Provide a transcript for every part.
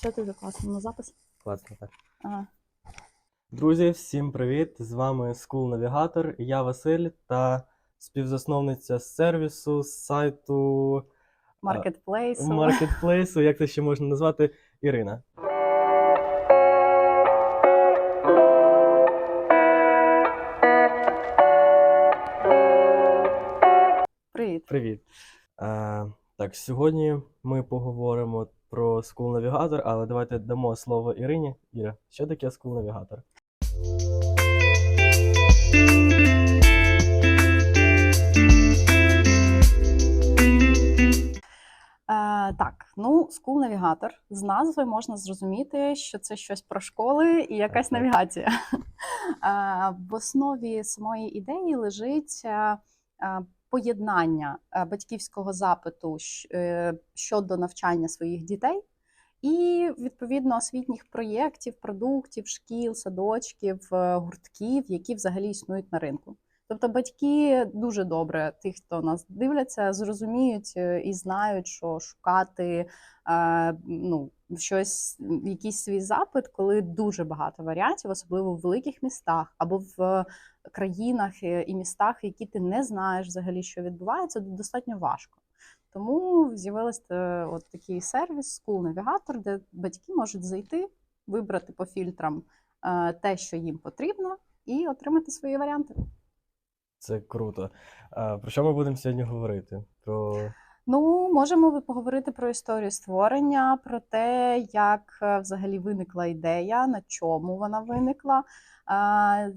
Все дуже класно на запис. Класно, так. Ага. Друзі, всім привіт! З вами School Navigator, я Василь та співзасновниця сервісу, з сайту Маркетплейсу. маркетплейсу, як це ще можна назвати, Ірина. Привіт. Привіт. Е, так, сьогодні ми поговоримо про School Navigator, але давайте дамо слово Ірині. Іра, що таке School Navigator? Е, так, ну, School Navigator. З назви можна зрозуміти, що це щось про школи і якась навігація. Е, в основі самої ідеї лежить е, поєднання е, батьківського запиту е, щодо навчання своїх дітей. І відповідно освітніх проєктів, продуктів, шкіл, садочків, е, гуртків, які взагалі існують на ринку. Тобто батьки дуже добре, тих, хто нас дивляться, зрозуміють і знають, що шукати ну, щось, якийсь свій запит, коли дуже багато варіантів, особливо в великих містах або в країнах е, і містах, які ти не знаєш взагалі, що відбувається, достатньо важко. Тому з'явився е, от такий сервіс School Navigator, де батьки можуть зайти, вибрати по фільтрам е, те, що їм потрібно, і отримати свої варіанти. Це круто. Про що ми будемо сьогодні говорити? Про Ну, можемо поговорити про історію створення, про те, як е, взагалі виникла ідея, на чому вона виникла,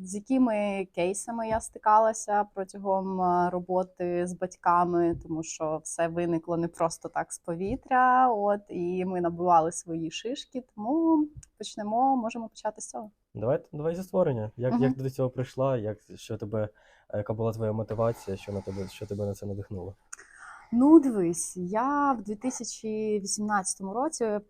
з якими кейсами я стикалася протягом е, роботи з батьками, тому що все виникло не просто так з повітря. От і ми набивали свої шишки. Тому почнемо, можемо почати з цього. Давай, давай зі створення. Як, Мгм. як ти до цього прийшла? Як, що тебе, е, яка була твоя мотивація, що на тебе, що тебе на це надихнуло? Ну, дивись, я в 2018 році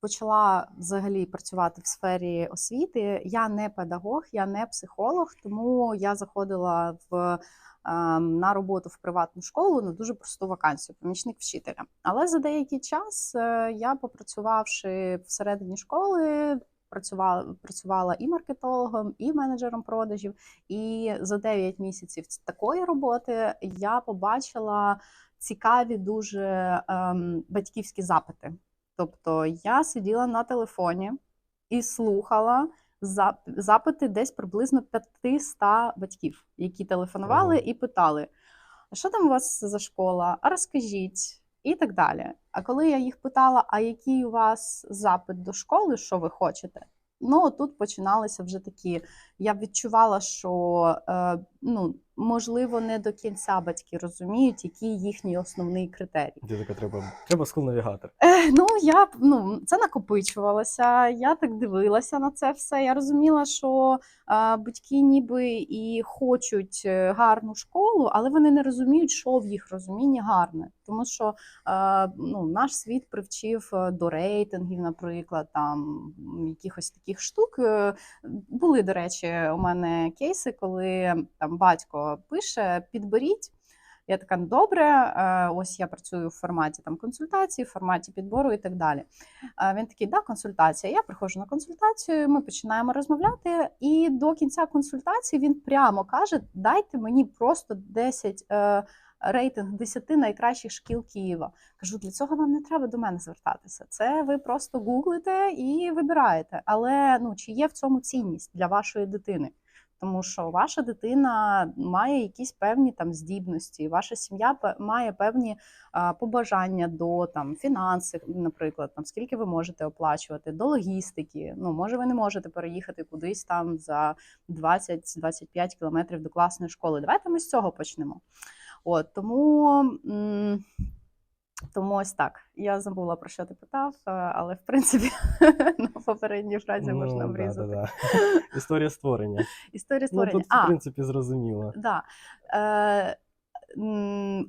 почала взагалі працювати в сфері освіти. Я не педагог, я не психолог, тому я заходила в. ем, На роботу в приватну школу на дуже просту вакансію помічник вчителя. Але за деякий час е, я, попрацювавши всередині школи, працювала, працювала і маркетологом, і менеджером продажів. І за 9 місяців такої роботи я побачила цікаві дуже ем, батьківські запити. Тобто я сиділа на телефоні і слухала запити десь приблизно 500 батьків, які телефонували Ого. і питали: а що там у вас за школа? А розкажіть. І так далі. А коли я їх питала, а який у вас запит до школи, що ви хочете? Ну тут починалися вже такі. Я відчувала, що е, ну можливо не до кінця батьки розуміють, який їхній основний критерій. Ти треба, треба Navigator. Е, ну я б- ну це накопичувалося. Я так дивилася на це все. Я розуміла, що е, батьки ніби і хочуть е, гарну школу, але вони не розуміють, що в їх розумінні гарне. Тому що е, ну, наш світ привчив е, до рейтингів, наприклад, там якихось таких штук. Е, Були, до речі, у мене кейси, коли там батько пише: підберіть. Я така, ну добре, е, ось я працюю в форматі там консультації, в форматі підбору і так далі. Е, Він такий, да, консультація. Я приходжу на консультацію, ми починаємо розмовляти, і до кінця консультації він прямо каже: дайте мені просто 10 е, рейтинг 10 найкращих шкіл Києва. Кажу, для цього вам не треба до мене звертатися. Це ви просто гуглите і вибираєте. Але ну чи є в цьому цінність для вашої дитини? Тому що ваша дитина має якісь певні там здібності, ваша сім'я має певні побажання до там фінансів, наприклад, там скільки ви можете оплачувати, до логістики. Ну може, ви не можете переїхати кудись там за 20-25 кілометрів до класної школи. Давайте ми з цього почнемо. От тому. м, тому ось так. Я забула про що ти питав, е, але в принципі на попередній фразі можна Ну, да, да, врізати. да. Історія створення. Історія Ну, створення. тут, в принципі, зрозуміло. Да. Е,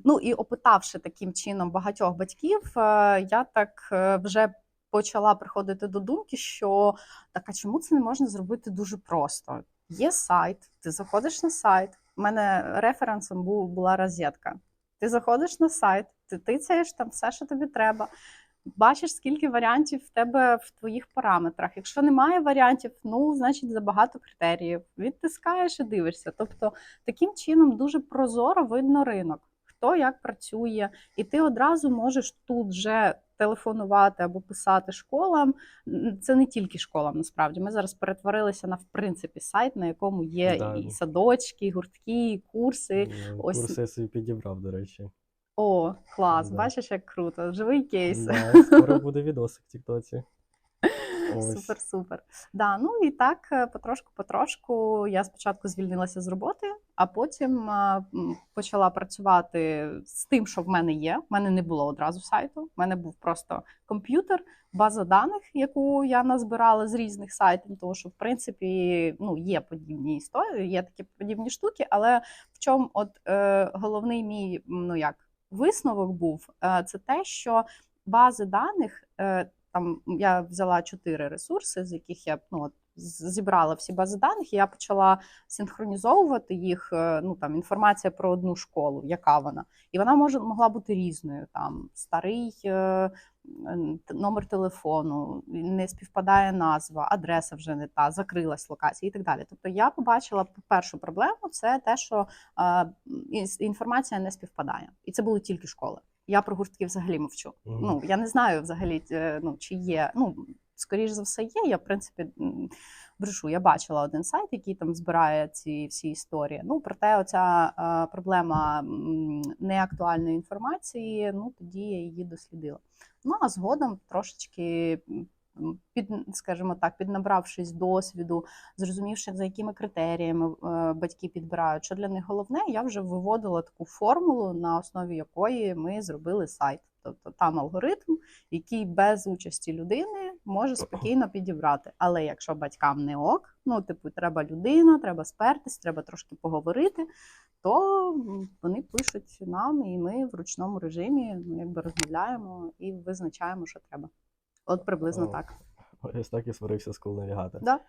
ну і опитавши таким чином багатьох батьків, е, я так е, вже почала приходити до думки, що так, а чому це не можна зробити дуже просто? Є сайт, ти заходиш на сайт. У мене референсом був, була розетка. Ти заходиш на сайт, ти тицяєш там все, що тобі треба. бачиш, скільки варіантів в тебе в твоїх параметрах. Якщо немає варіантів, ну значить забагато критеріїв. Відтискаєш і дивишся. Тобто таким чином дуже прозоро видно ринок, хто як працює, і ти одразу можеш тут же телефонувати або писати школам. Це не тільки школам, насправді. Ми зараз перетворилися на в принципі сайт, на якому є Да. і садочки, і гуртки, і курси. Е, ось- Курси я собі підібрав, до речі. О, клас! Да. Бачиш, як круто. Живий кейс. Да, скоро буде відосик в Тіктоці. Ось. Супер, супер. Да, ну і так е, потрошку-потрошку я спочатку звільнилася з роботи, а потім е, м, почала працювати з тим, що в мене є. В мене не було одразу сайту. В мене був просто комп'ютер, база даних, яку я назбирала з різних сайтів, тому що в принципі ну, є подібні історії, є такі подібні штуки, але в чому от е, головний мій ну як висновок був, е, це те, що бази даних. Е, там я взяла чотири ресурси, з яких я ну, от, зібрала всі бази даних, і я почала синхронізовувати їх. е, Ну там інформація про одну школу, яка вона, і вона може могла бути різною. Там старий е, номер телефону, не співпадає назва, адреса вже не та, закрилась локація і так далі. Тобто я побачила першу проблему це те, що е, інформація не співпадає, і це були тільки школи. Я про гуртки взагалі мовчу. Мгм. Ну я не знаю взагалі, ну чи є. Ну скоріш за все, є. Я в принципі брешу. Я бачила один сайт, який там збирає ці всі історії. Ну проте, оця е, проблема неактуальної інформації. Ну тоді я її дослідила. Ну а згодом трошечки. Під, скажімо так, піднабравшись досвіду, зрозумівши, за якими критеріями е, батьки підбирають, що для них головне, я вже виводила таку формулу, на основі якої ми зробили сайт. Тобто там алгоритм, який без участі людини може спокійно підібрати. Але якщо батькам не ок, ну типу, треба людина, треба спертись, треба трошки поговорити, то вони пишуть нам, і ми в ручному режимі ну, якби розмовляємо і визначаємо, що треба. От приблизно О. так. Ось так і сварився School Navigator. Да.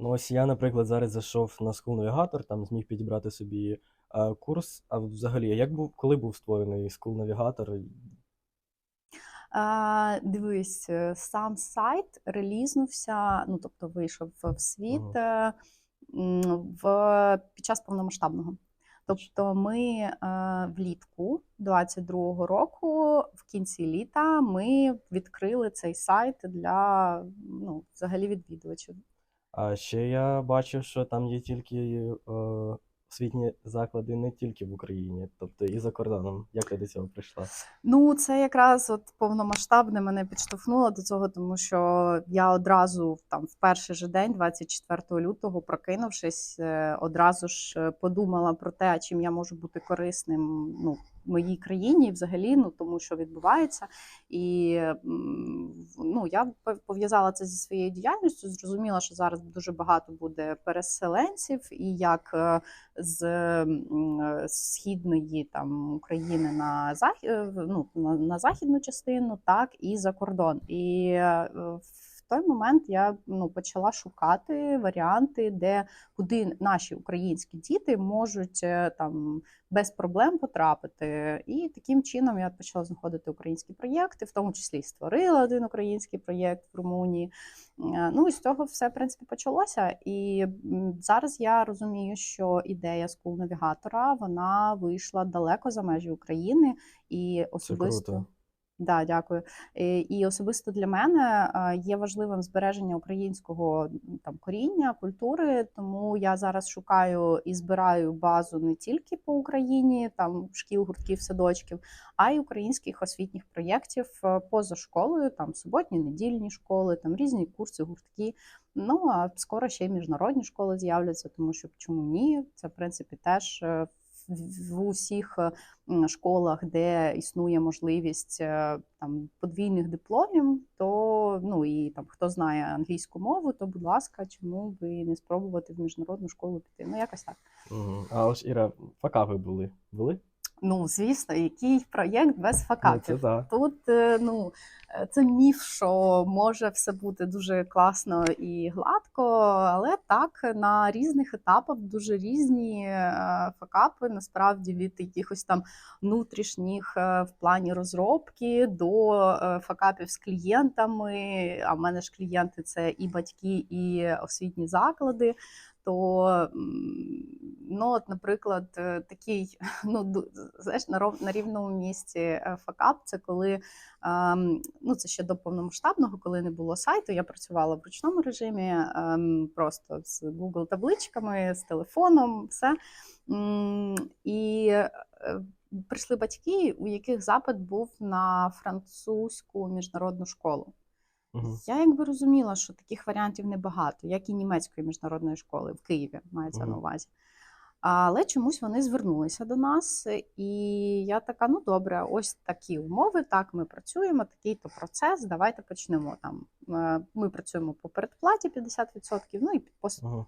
Ну, ось я, наприклад, зараз зайшов на School Navigator, там зміг підібрати собі е, курс. А як як був, коли був створений School Navigator? Дивись, е, сам сайт релізнувся, ну тобто вийшов в світ е, в, під час повномасштабного. Тобто ми е, влітку 22-го року, в кінці літа, ми відкрили цей сайт для ну, взагалі відвідувачів. А ще я бачив, що там є тільки освітні заклади не тільки в Україні, тобто і за кордоном. Як ти до цього прийшла? Ну, це якраз от повномасштабне мене підштовхнуло до цього, тому що я одразу там в перший же день, 24 лютого, прокинувшись, е, одразу ж е, подумала про те, чим я можу бути корисним ну, моїй країні, взагалі, ну тому що відбувається. І ну, я пов'язала це зі своєю діяльністю. Зрозуміла, що зараз дуже багато буде переселенців, і як е, з е, східної там України на захід, ну, на, на західну частину, так і за кордон. І е, в той момент я ну, почала шукати варіанти, де куди наші українські діти можуть е, там без проблем потрапити. І таким чином я почала знаходити українські проєкти, в тому числі і створила один український проєкт в Румунії. Е, Ну і з цього все в принципі почалося. І зараз я розумію, що ідея скул навігатора вона вийшла далеко за межі України і особисто. Да, дякую. Е, І особисто для мене є важливим збереження українського там коріння, культури. Тому я зараз шукаю і збираю базу не тільки по Україні, там шкіл, гуртків, садочків, а й українських освітніх проєктів е, поза школою, там суботні, недільні школи, там різні курси, гуртки. Ну а скоро ще й міжнародні школи з'являться, тому що чому ні? Це в принципі теж е, в- усіх е, школах, де існує можливість е, там подвійних дипломів, то ну і там хто знає англійську мову, то будь ласка, чому би не спробувати в міжнародну школу піти? Ну якось так. А ось Іра, факапи були. Були? Ну, звісно, який проєкт без Ну, це факапів. так. Тут е, ну, е, це міф, що може все бути дуже класно і гладко, але так на різних етапах дуже різні е, факапи, насправді від якихось там внутрішніх в плані розробки до факапів з клієнтами. А в мене ж клієнти це і батьки, і освітні заклади. То, ну, от, наприклад, е, такий ну, знаєш, на, рівному місці е, факап це коли ну, це ще до повномасштабного, коли не було сайту. Я працювала в ручному режимі, ем, просто з Google табличками, з телефоном, все. І е, прийшли батьки, у яких запит був на французьку міжнародну школу. Мгм. Я якби розуміла, що таких варіантів небагато, як і німецької міжнародної школи в Києві мається на увазі. Але чомусь вони звернулися до нас, і я така: ну добре, ось такі умови, так ми працюємо, такий то процес. Давайте почнемо там. Е, Ми працюємо по передплаті 50%, ну і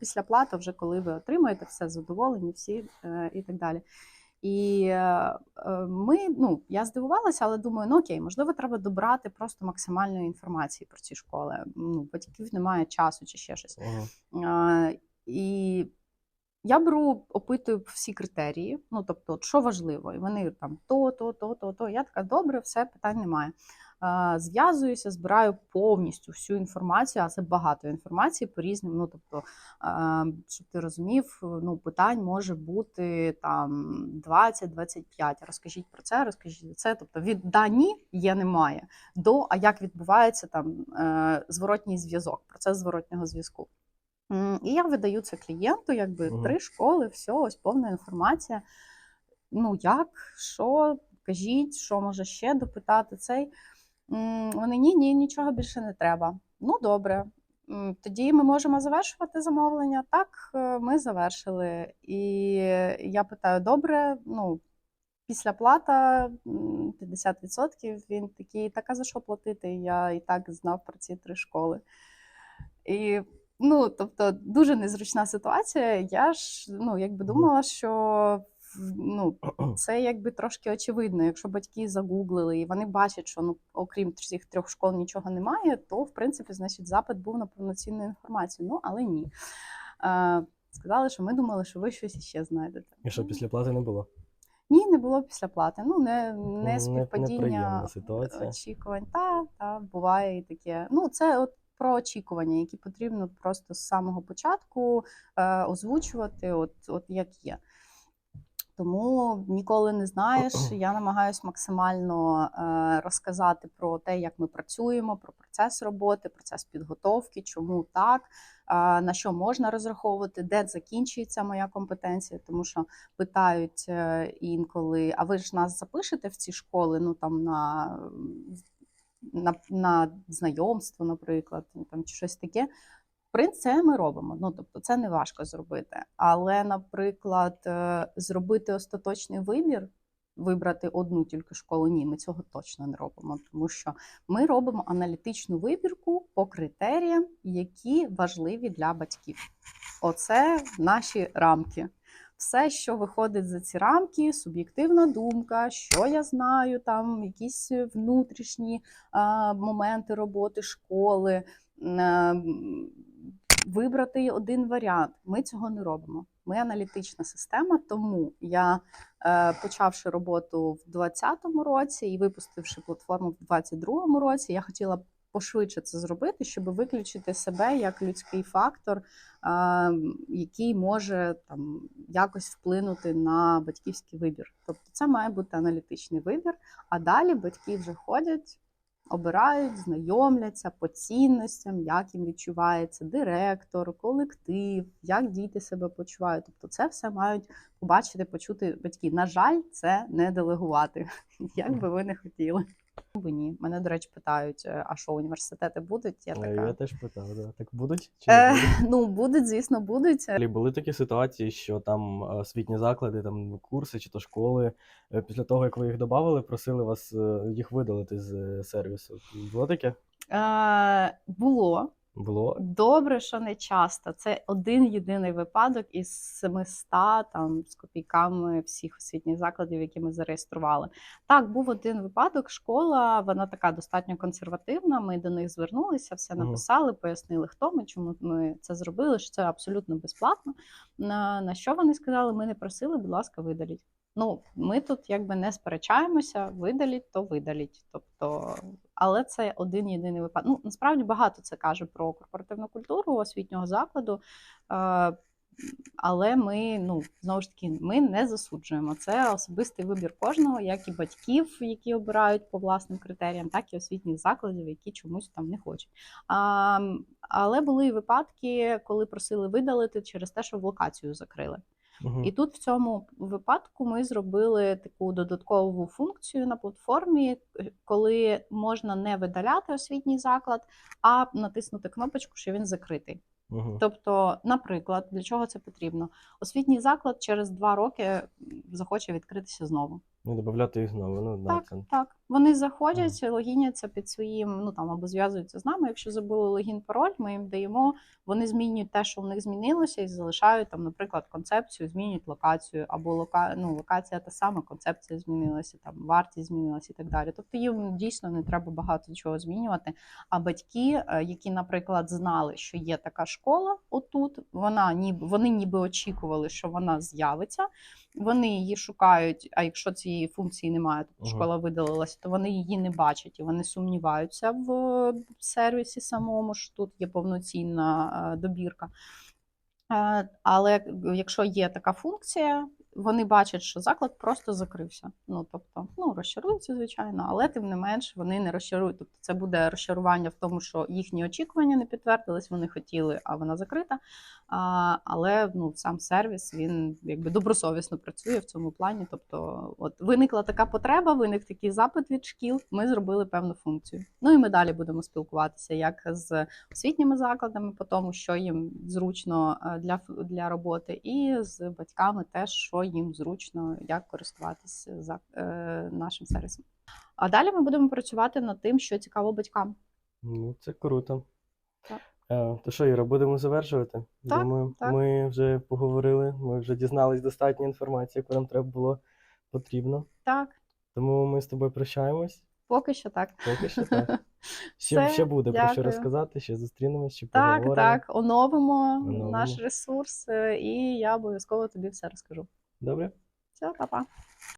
після плати, вже коли ви отримаєте все задоволені, всі е, і так далі. І е, е, ми, ну я здивувалася, але думаю, ну окей, можливо, треба добрати просто максимальної інформації про ці школи. Ну, батьків немає часу чи ще щось. Мгм. А, і я беру, опитую всі критерії, ну тобто, що важливо, і вони там то, то, то, то, то. Я така, добре, все, питань немає. А, Зв'язуюся, збираю повністю всю інформацію, а це багато інформації по різним. Ну тобто, щоб ти розумів, ну питань може бути там 20-25. Розкажіть про це, розкажіть це. Тобто від да ні є немає до а як відбувається там е, зворотній зв'язок, процес зворотнього зв'язку. І я видаю це клієнту, якби Мгм. три школи, все, ось повна інформація. Ну як, що, кажіть, що може ще допитати цей. Вони ні, ні, нічого більше не треба. Ну, добре. Тоді ми можемо завершувати замовлення. Так, е, ми завершили. І я питаю: добре, ну, після плата 50%. Він такий, так а за що платити? Я і так знав про ці три школи. І ну, тобто, дуже незручна ситуація. Я ж ну, якби думала, що ну, це якби трошки очевидно. Якщо батьки загуглили і вони бачать, що ну, окрім цих трьох школ нічого немає, то в принципі, значить, запит був на повноцінну інформацію. Ну, але ні. Е, сказали, що ми думали, що ви щось іще знайдете. І що, після плати не було? Ні, не було після плати. Ну, не, Не- співпадіння очікувань. Та, та, буває і таке. Ну, це от про очікування, які потрібно просто з самого початку е, озвучувати, от, от як є. Тому ніколи не знаєш. Я намагаюся максимально е, розказати про те, як ми працюємо, про процес роботи, процес підготовки, чому так, е, на що можна розраховувати, де закінчується моя компетенція, тому що питають е, інколи: а ви ж нас запишете в ці школи? Ну там на, на, на знайомство, наприклад, там чи щось таке. Принципі, це ми робимо. Ну тобто, це не важко зробити. Але, наприклад, е, зробити остаточний вибір, вибрати одну тільки школу, ні, ми цього точно не робимо, тому що ми робимо аналітичну вибірку по критеріям, які важливі для батьків. Оце наші рамки. Все, що виходить за ці рамки, суб'єктивна думка, що я знаю, там якісь внутрішні а, моменти роботи школи, е, вибрати один варіант. Ми цього не робимо. Ми аналітична система, тому я, е, почавши роботу в 2020 році і випустивши платформу в 2022 році, я хотіла пошвидше це зробити, щоб виключити себе як людський фактор, а, який може там якось вплинути на батьківський вибір. Тобто це має бути аналітичний вибір, а далі батьки вже ходять. Обирають, знайомляться по цінностям, як їм відчувається директор, колектив, як діти себе почувають. Тобто, це все мають побачити, почути батьки. На жаль, це не делегувати, як би ви не хотіли. Бо ні. Мене, до речі, питають: е, а що університети будуть? Я Е, така. Я теж питав, да. так будуть чи Е, будуть? ну, будуть, звісно, будуть. Були такі ситуації, що там е, освітні заклади, там курси чи то школи, після того, як ви їх додали, просили вас їх видалити з сервісу. Було таке? Е, було. Було. Добре, що не часто. Це один єдиний випадок із 700 там з копійками всіх освітніх закладів, які ми зареєстрували. Так, був один випадок. Школа, вона така достатньо консервативна. Ми до них звернулися, все написали, пояснили, хто ми, чому ми це зробили, що це абсолютно безплатно. На, на що вони сказали? Ми не просили, будь ласка, видаліть. Ну, ми тут якби не сперечаємося, видаліть, то видаліть. Тобто, але це один єдиний випадок. Ну, насправді багато це каже про корпоративну культуру освітнього закладу. Е, але ми, ну, знову ж таки, ми не засуджуємо. Це особистий вибір кожного, як і батьків, які обирають по власним критеріям, так і освітніх закладів, які чомусь там не хочуть. А, але були і випадки, коли просили видалити через те, що в локацію закрили. Мгм. І тут в цьому випадку ми зробили таку додаткову функцію на платформі, е, коли можна не видаляти освітній заклад, а натиснути кнопочку, що він закритий. Мгм. Тобто, наприклад, для чого це потрібно? Освітній заклад через два роки захоче відкритися знову. Ну, додати їх знову. Ну, да, Так, так. Вони заходять, логіняться під своїм, ну там або зв'язуються з нами. Якщо забули логін, пароль, ми їм даємо. Вони змінюють те, що в них змінилося, і залишають там, наприклад, концепцію, змінюють локацію, або лока... ну, локація та сама, концепція змінилася, там вартість змінилася і так далі. Тобто їм дійсно не треба багато чого змінювати. А батьки, е, які, наприклад, знали, що є така школа отут, вона ніби вони ніби очікували, що вона з'явиться. Вони її шукають. А якщо цієї функції немає, тобто школа видалилася, то вони її не бачать і вони сумніваються в е, сервісі самому. що тут є повноцінна е, добірка. Е, Але якщо є така функція, вони бачать, що заклад просто закрився. Ну тобто, ну розчаруються, звичайно, але тим не менш вони не розчарують. Тобто, це буде розчарування в тому, що їхні очікування не підтвердились, вони хотіли, а вона закрита. А, але ну сам сервіс він якби добросовісно працює в цьому плані. Тобто, от виникла така потреба, виник такий запит від шкіл. Ми зробили певну функцію. Ну і ми далі будемо спілкуватися як з освітніми закладами, по тому, що їм зручно е, для, для роботи, і з батьками теж, що їм зручно, як користуватися за е, нашим сервісом. А далі ми будемо працювати над тим, що цікаво батькам. Ну, це круто. Так. Е, То що, Іра, будемо завершувати? Так, Думаю, так. ми вже поговорили, ми вже дізнались достатньо інформації, яку нам треба було потрібно. Так, Тому ми з тобою прощаємось. поки що так. Поки що так. Ще, Все, ще буде про що розказати, ще зустрінемось, ще Так, поговоримо. так, оновимо, Оновимо. наш ресурс, е, і я обов'язково тобі все розкажу. Добре? Все, па-па.